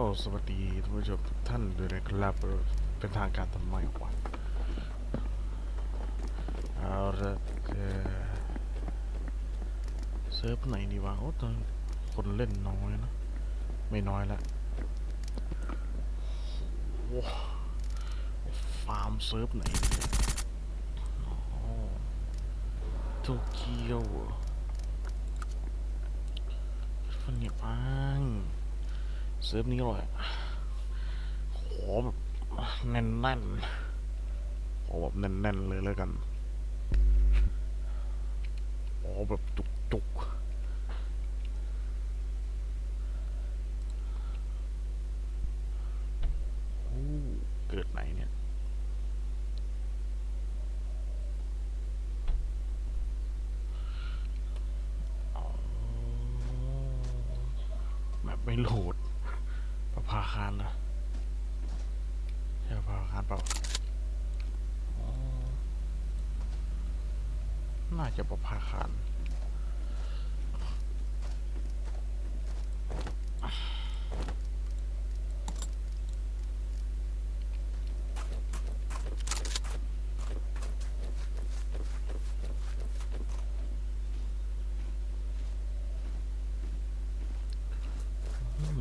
ก็สวัสดีท่านผู้ชมทุกท่านด้วยนะครับ เป็นทางการทำไมวะเอาละเซิร์ฟไหนดีวะโอ้ตอนคนเล่นน้อยนะ ไม่น้อยละโอ้ฟาร์มเซิร์ฟไหนเนี่ยอ๋อโตเกียวฟันเนี่ยปัง เซิร์ฟนี้อร่อยขอแบบแน่นๆขอแบบแน่นๆเลยแล้วกันขอแบบจุกๆโอ้เกิดไหนเนี่ยแบบไม่โหลด ประภาคารนะใช่ประภาคารเปล่าน่าจะประภาคาร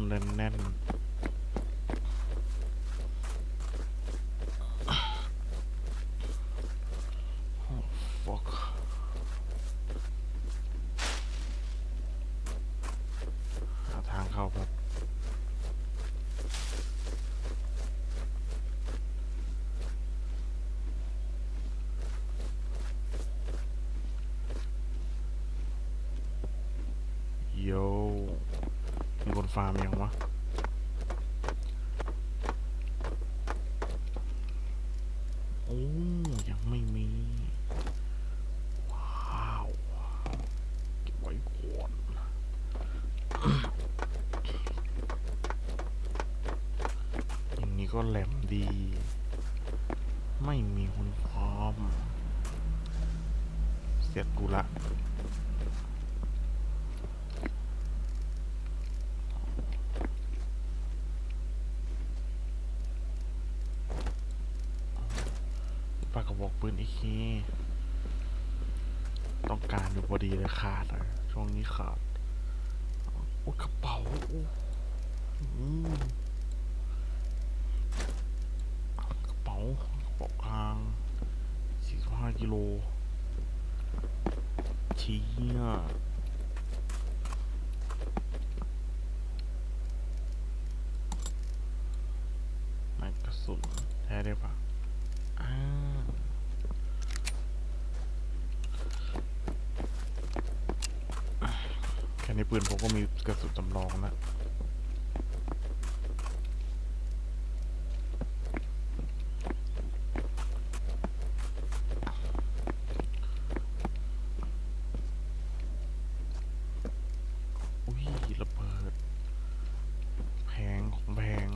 แน่นๆ fuck หาทางเข้าครับ โยมีคน ฟาร์มยังวะโอ้ยังไม่มี ว้าวเก็บไว้ก่อนอย่างนี้ก็แหลมดี ไม่มีคนพร้อม เสียกูละ ปืนอีกทีต้องการอยู่พอดีเลยขาดอะช่วงนี้ขาดโอ้ยกระเป๋าอ้อืมกระเป๋ากระเป๋ากลาง45กิโลเชี้ยแม็กกระสุนแท้ได้ปะ อ่าแค่ในปืนผมก็มีกระสุนจำลองนะอุ้ยระเบิด แพงของแพง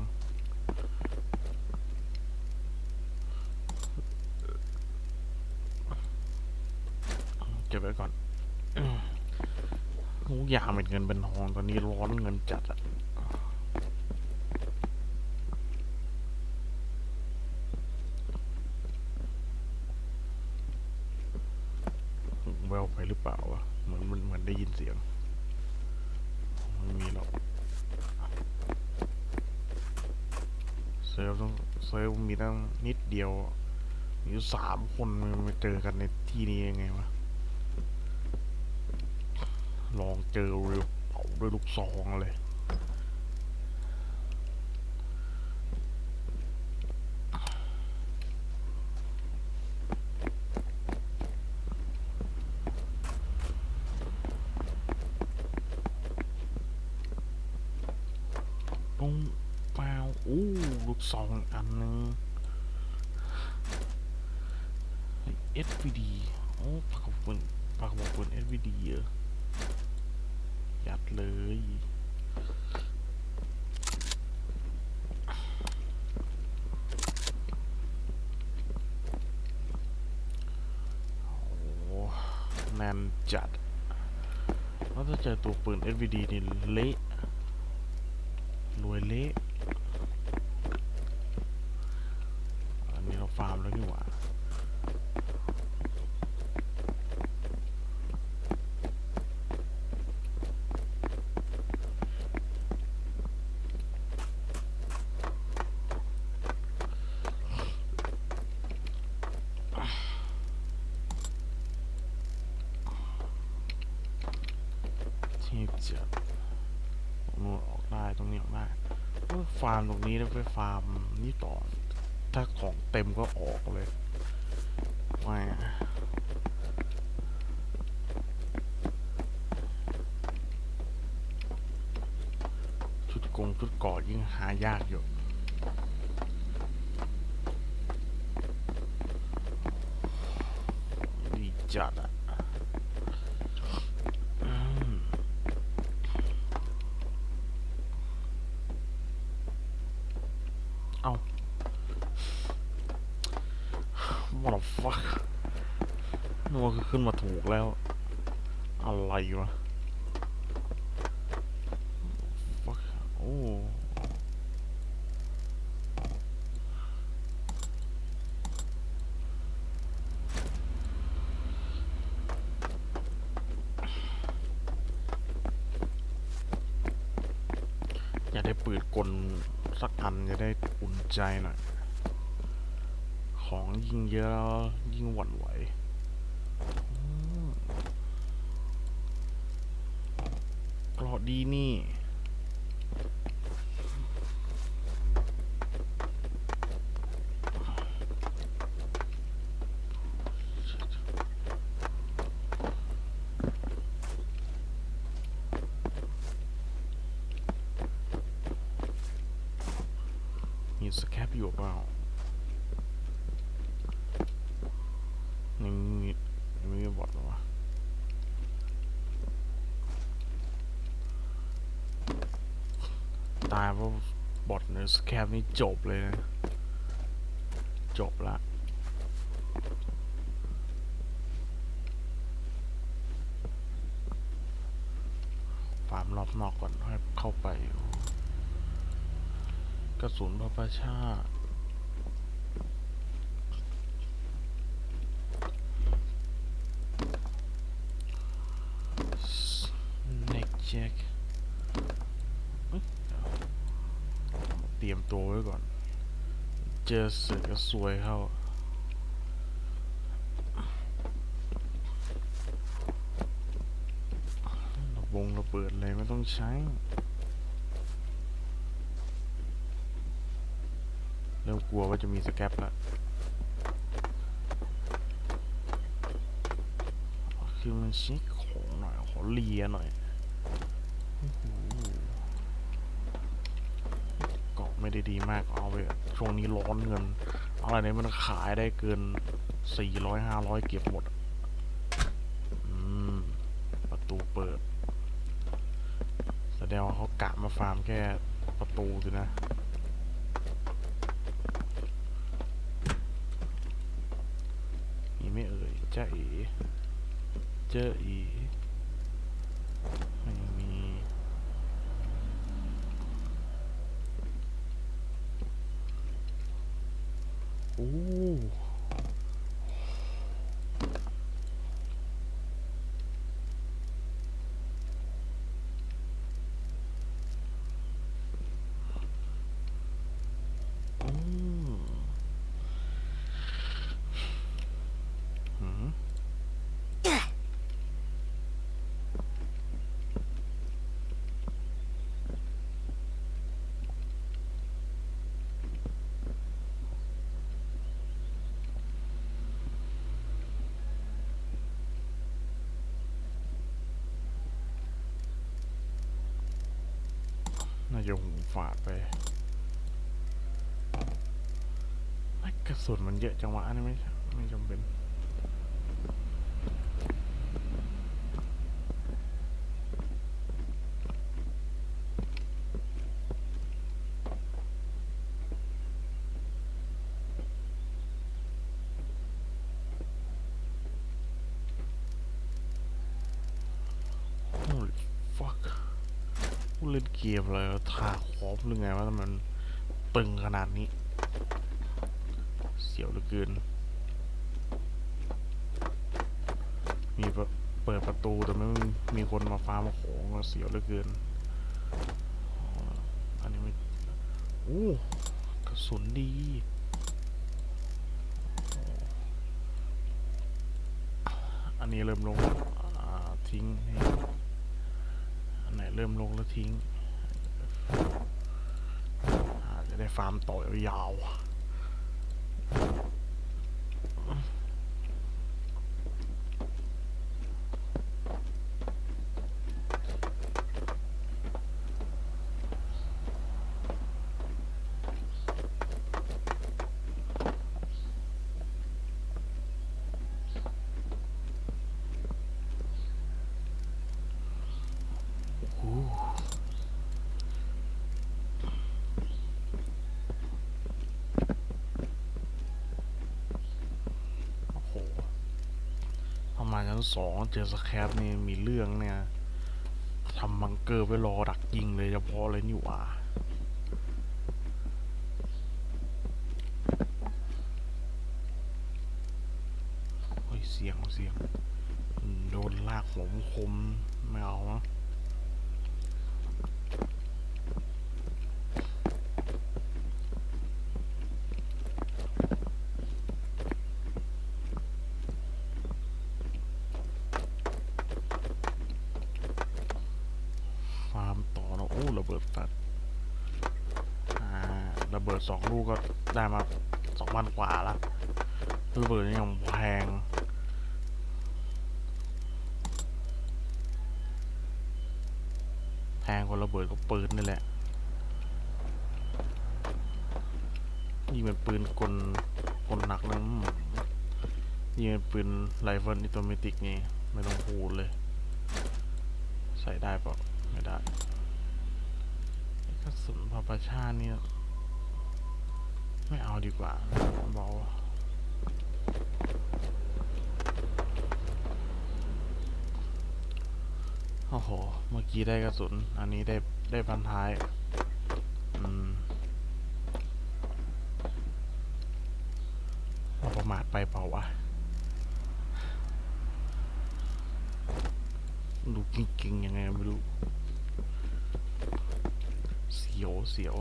เก็บไว้ก่อนทุกอย่างเป็นเงินเป็ นี้ร้อนเงินจัดอะแววไปหรือเปล่าวะเหมือนมันเหมือนได้ยินเสียงไม่มีหรอกเซิร์ฟต้องเซิร์ฟมีตั้งนิดเดียวมีอยู่สามคนมันมาเจอกันในที่นี้ยังไงวะลองเจอเรือเผา ด้วยลูกซองเลย ปุ้งเปล่าอู้ลูกซองอันนึง SVD โอ้ปากกระบอกปืนปากกระบอกปืน SVD เหรอ ยัดเลย โอ้แมนจัดแล้วถ้าเจอตัวปืน SVD นี่เละรวยเละ ฟาร์มแล้วนี่หว่า เสียนู่นออกได้ตรงนี้ออกได้ฟาร์มตรงนี้แล้วไปฟาร์มนี่ต่อ ถ้าของเต็มก็ออกเลยไม่ชุดกงชุดเกอดยิ่งหายากอยู่ ดีจัดอะอืมเอา what the fuck นึกว่าคือขึ้นมาถูกแล้ว อะไรวะ fuck โอ้อยากได้ปืนกลสักอันจะได้อุ่นใจหน่อย ยิงเยอะแล้วยิ่งหวั่นไหวกราะดีนี่มีสแคปอยู่เปล่ายังมียังไม่มีบอทเหรอวะตายเพราบอทในสแคปนี่จบเลยนะ จบละฟาร์มรอบนอกก่อนให้เข้าไป กระสุนพระประชาเน็กแจ็คเต รียมตัวไว้ก่อน เจอเสือกระสวยเข้าระบงระเบิดเลยไม่ต้องใช้ เริ่มกลัวว่าจะมีสแคปละคือมันช็คของหน่อย ขอเลียหน่อยโอ้โหเกาะ ไม่ได้ดีมากเอาไปช่วงนี้ร้อนเงินอะไรเนี่ยมันขายได้เกิน400 500เก็บหมดมประตูเปิด แสดงว่าเขากะมาฟาร์มแค่ประตูสินะมีไม่เอ่ยเจ้าเอ๋เจออีไม่มีโอ้อืมหืม ยงฝาดไปไอกระสุนมันเยอะจังวะอันนี้ไม่ไม่จำเป็น เล่นเกมอะไรท่าคอปหรือไงวะทำไมมันตึงขนาดนี้ เสียวเหลือเกิน มีเปิดประตูแต่ไม่มีคนมาฟ้าร์มของเสียวเหลือเกิน อันนี้ไม่โอ้กระสุนดีอันนี้เริ่มลงทิ้งให้ เริ่มลงแล้วทิ้งจะได้ฟาร์มต่อยยาวๆ โอ้โหโอ้โหพอ มาชั้นสองเจอสแครปนี่มีเรื่องเนี่ยทำบังเกอร์ไว้รอดักยิงเลยเฉพาะเลยนี่หว่าเฮ้ยเสียงเสียง โดนลากหัวคมไม่เอานะ ฟาร์มต่อนะโอ้ระเบิดแฟดอ่าระเบิ ดสองลูกก็ได้มาสองพันกว่าละระเบิดนี่ยังแพงแพงกว่าระเบิดก็ปืนนี่แหละนี่เป็นปืนกลกลหนักนะอืมนี่เป็นปืนไรเฟิลอิโตเมติกนี่ไม่ต้องพูดเลย ใส่ได้เปล่าไม่ได้กระสุนพอประชาเนี่ย ไม่เอาดีกว่าเบาโอ้โห เมื่อกี้ได้กระสุน อันนี้ได้ได้พันท้าย อืมประมาทไปเปล่าวะ ดูเก่งๆยังไงไม่รู้ เสียวเสียว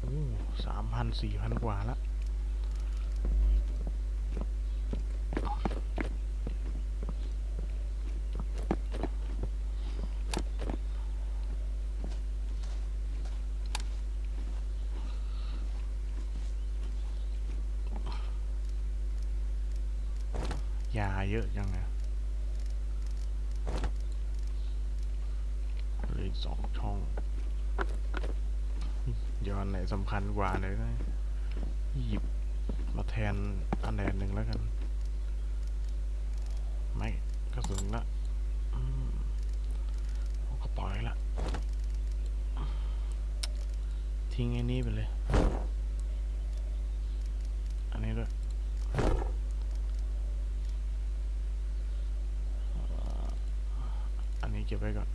โอ้ สามพันสี่พันกว่าละยาเยอะยังไงเลืออีกสองช่อง ยวอันไหนสำคัญกว่าเลยก็หยิบมาแทนอันใดนหนึ่งแล้วกันไม่กระสุนละก็ปล่อยละ ทิ้งไอ้นี้ไปเลย อันนี้ด้วยอันนี้เก็บไว้ก่อน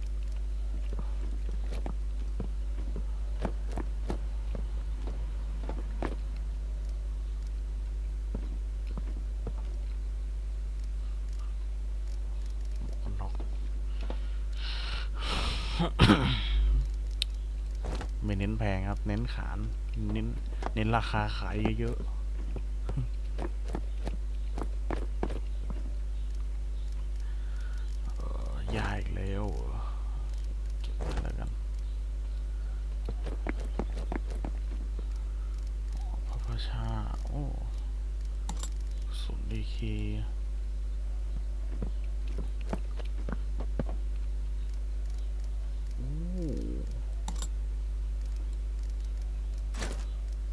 หมวกกันน็อก ไม่เน้นแพงครับ เน้นขาน เน้น เน้นราคาขายเยอะๆเอ่อยาอีกแล้วเก็บไว้แล้วกันพระพชา โอ้สุนดีเค โอ้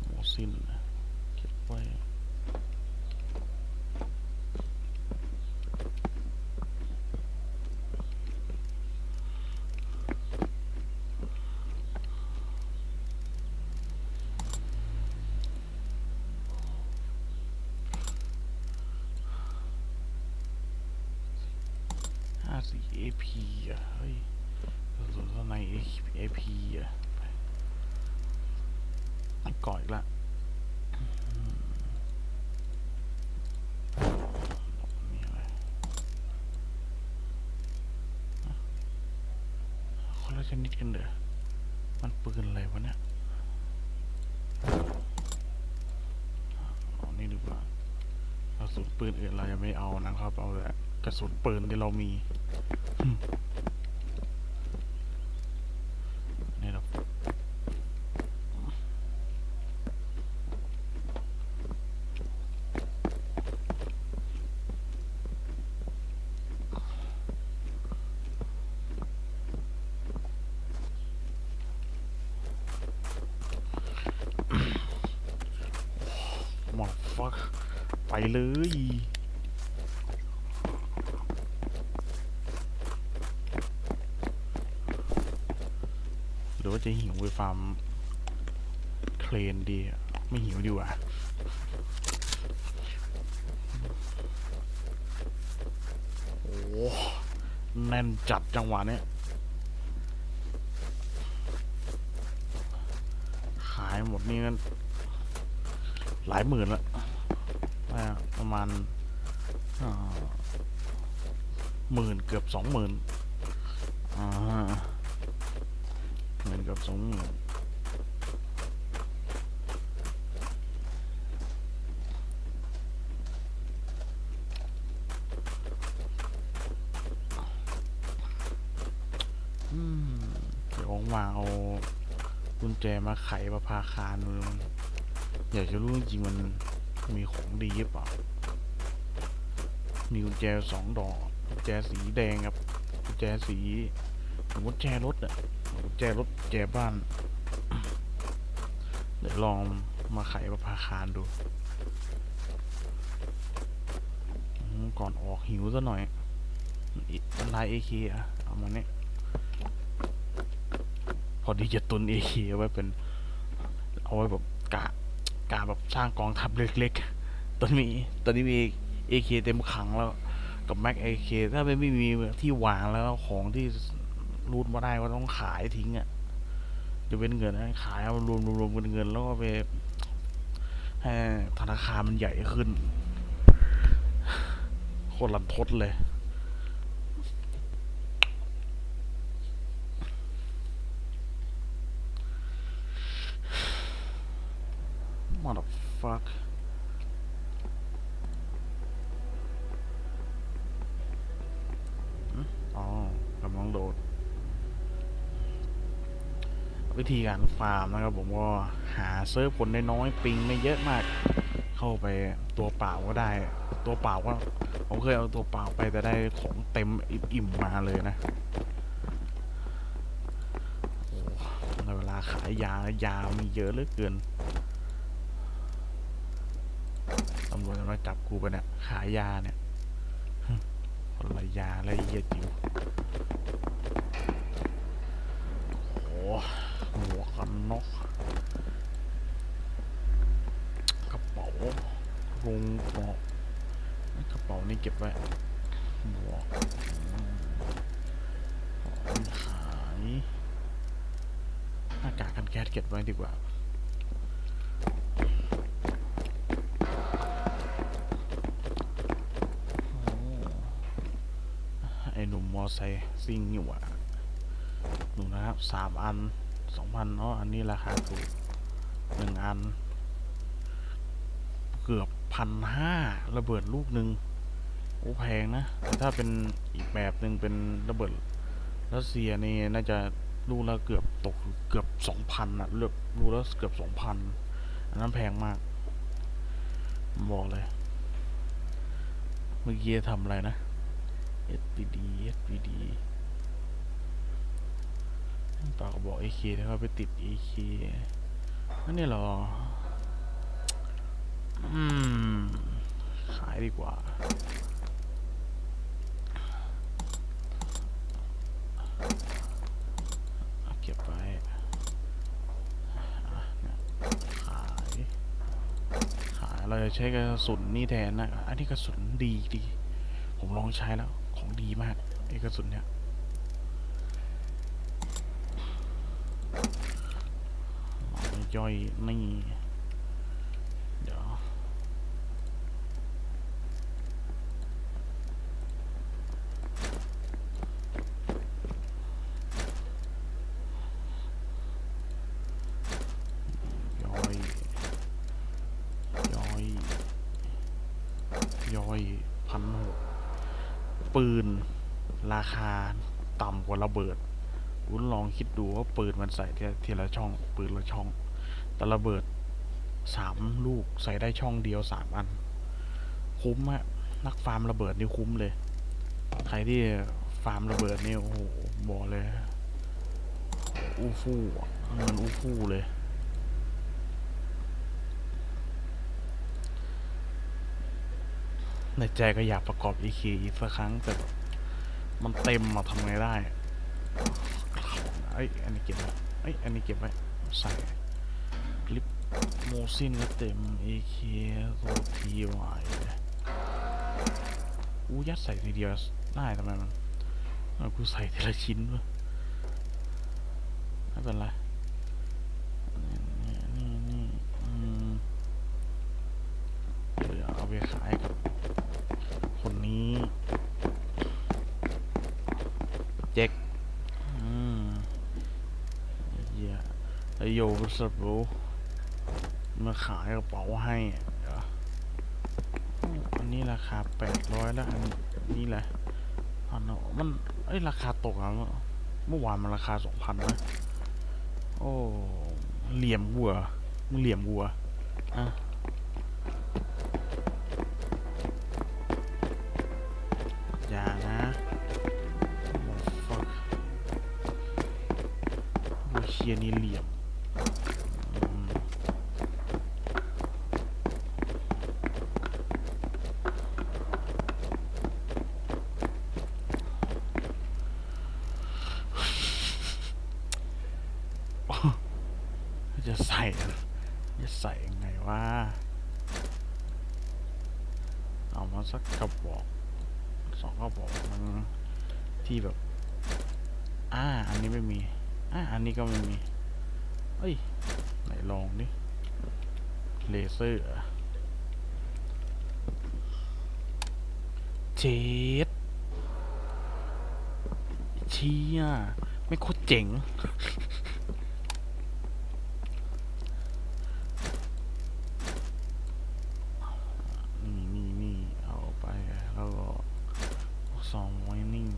หมอสิ้นนะเก็บไว้ สี AP อะ เฮ้ยกระสุนข้างใน AP อะไอ้ก่อยอีกละคนละชนิดกันเด้อมันปืนอะไรวะเนี่ยเอานี่ดีกว่ากระสุนปืนอื่นเรายังไม่เอานะครับ เอาแต่กระสุนปืนที่เรามี นี่เราหมดฟักไปเลย หรือ ว่าจะหิวไปฟาร์มเคลนดีไม่หิวดีกว่าโอ้โหแน่นจัดจังหวะเนี้ยขายหมดนี่กันหลายหมื่นละประมาณหมื่นเกือบสองหมื่นอ่า กับสองหมื่นเดี๋ยวมาเอากุญแจมาไขประภาคารดูมันอยากจะรู้จริงมันมีของดีหรือเปล่า มีกุญแจสองดอกกุญแจสีแดงกับกุญแจสี กุญแจรถอะกุญแจรถแจบ้าน เดี๋ยวลองมาไขประภาคารดู ก่อนออกหิวซะหน่อยลายเอเคอะเอามาเนี่ยพอดีจะตุนเอเคไว้เป็น เอาไว้แบบกะกะแบบสร้างกองทัพเล็กๆ ตอนนี้ตอนนี้มีเอเคเต็มขังแล้วกับแม็กเอเคถ้าไม่ไม่มีที่วางแล้วของที่ รูดมาได้ก็ต้องขายทิ้งอะ่ะจะเป็นเงินนะขายเอารวมรวมรวมเป็นเงิน แล้วก็ไปให้ธนาคารมันใหญ่ขึ้นโคตรลันทดเลย motherfuck อ๋อกำลังโดด วิธีการฟาร์มนะครับผมก็หาเซิร์ฟคนน้อยๆปิงไม่เยอะมาก เข้าไปตัวเปล่าก็ได้ ตัวเปล่าก็ผมเคยเอาตัวเปล่าไปแต่ได้ของเต็มอิ่มมาเลยนะในเวลาขายยายามีเยอะเหลือเกินตำรวจจะมาจับกูไปเนี่ยขายยาเนี่ยคนละยาอะไรเหี้ยจิ๋วโอ้ วันนกกระเป๋ารุงเกกระเป๋านี่เก็บไว้หมวกขายหน้ากากกันแก๊สเก็บไว้ดีกว่าไอ้หนุ่มมอไซค์ซิ่งอยู่อะหนูนะครับสามอัน สองพันเนาะอันนี้ราคาถูกหนึ่งอัน เกือบพันห้าระเบิดลูกหนึ่งโอ้แพงนะแต่ถ้าเป็นอีกแบบหนึ่งเป็นระเบิดรัสเซียนี่น่าจะลูกละเกือบตกเกือบสองพันอะเลือกลูกละเกือบสองพันอันนั้นแพงมากบอกเลย เมื่อกี้ทำอะไรนะ SPD SPD ปากก็บอก AK แล้วก็ไปติด AK นั่นนี่เหรอ อืม ขายดีกว่า เก็บไว้ขาย ขาย เราจะใช้กระสุนนี่แทนนะ อันนี้กระสุนดีดี ผมลองใช้แล้ว ของดีมากไอ้กระสุนเนี่ยเอา ย่อยนี่เดี๋ยวย่อยย่อยพันหกปืน ราคาต่ำกว่าระเบิดคุณลองคิดดูว่าปืนมันใส่ทีละทีละช่อง ปืนละช่อง แต่ระเบิดสามลูกใส่ได้ช่องเดียวสามอัน คุ้มอะนักฟาร์มระเบิดนี่คุ้มเลย ใครที่ฟาร์มระเบิดนี่โอ้โหบอกเลยอู้ฟู่เงินอู้ฟู่เลย ในใจก็อยากประกอบ EK อีกสักครั้งแต่มันเต็มมาทำไงได้ไอ้อันนี้เก็บไว้ไอ้อันนี้เก็บไว้ใส่ โมซินก็เต็ม AK โซทีวายอู้ยัดใส่ทีเดียวได้ทำไมมันเอากูใส่ทีละชิ้นวะไม่เป็นไรนี่นี่อืมเดี๋ยวเอาไปขายกับคนนี้เจ็กอืมเหี้ยไอโยสับรู้ มาขายกระเป๋าให้อะเดี๋ยวอันนี้ราคาแปดร้อยแล้วอันนี้แหละอันนั้มันไอยราคาตกอะเมื่อวานมันราคาสองพันนะโอ้เหลี่ยมวัวมึงเหลี่ยมวัวอะ มาสักกระบอกสองกระบอกมันที่แบบ อ่า อันนี้ไม่มี อ่า อันนี้ก็ไม่มี เอ้ย ไหนลองดิ เลเซอร์เจ็ดเชี่ยไม่โคตรเจ๋ง นี่นี่นี่เอาไปแล้วก็สองไว้นิ่ง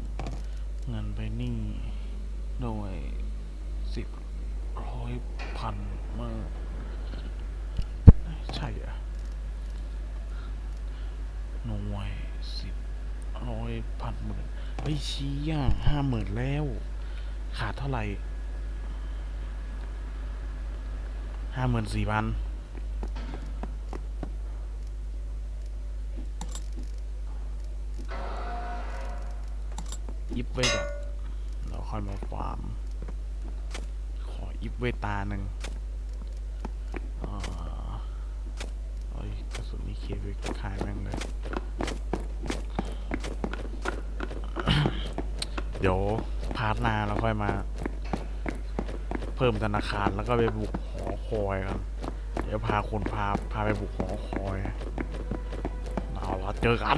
เงินไปนิ่งโดยสิบร้อยพันเมื่อใช่อะหน่วย สิบร้อยพันหมื่นเฮ้ยชี้อะห้าหมื่นแล้ว ขาดเท่าไหร่ห้าหมื่นสี่พันอิฟไว้ก่อนเราค่อยมาฟาร์ม ขออิฟไว้ตาหนึ่งอ่าเอ้ยกระสุนนี่เควิกขายแม่งเลย เดี๋ยวพาร์ทหนาเราค่อยมา เพิ่มธนาคารแล้วก็ไปบุกหอคอยกันเดี๋ยวพาคนพาพาไปบุกหอคอย เอาละเจอกัน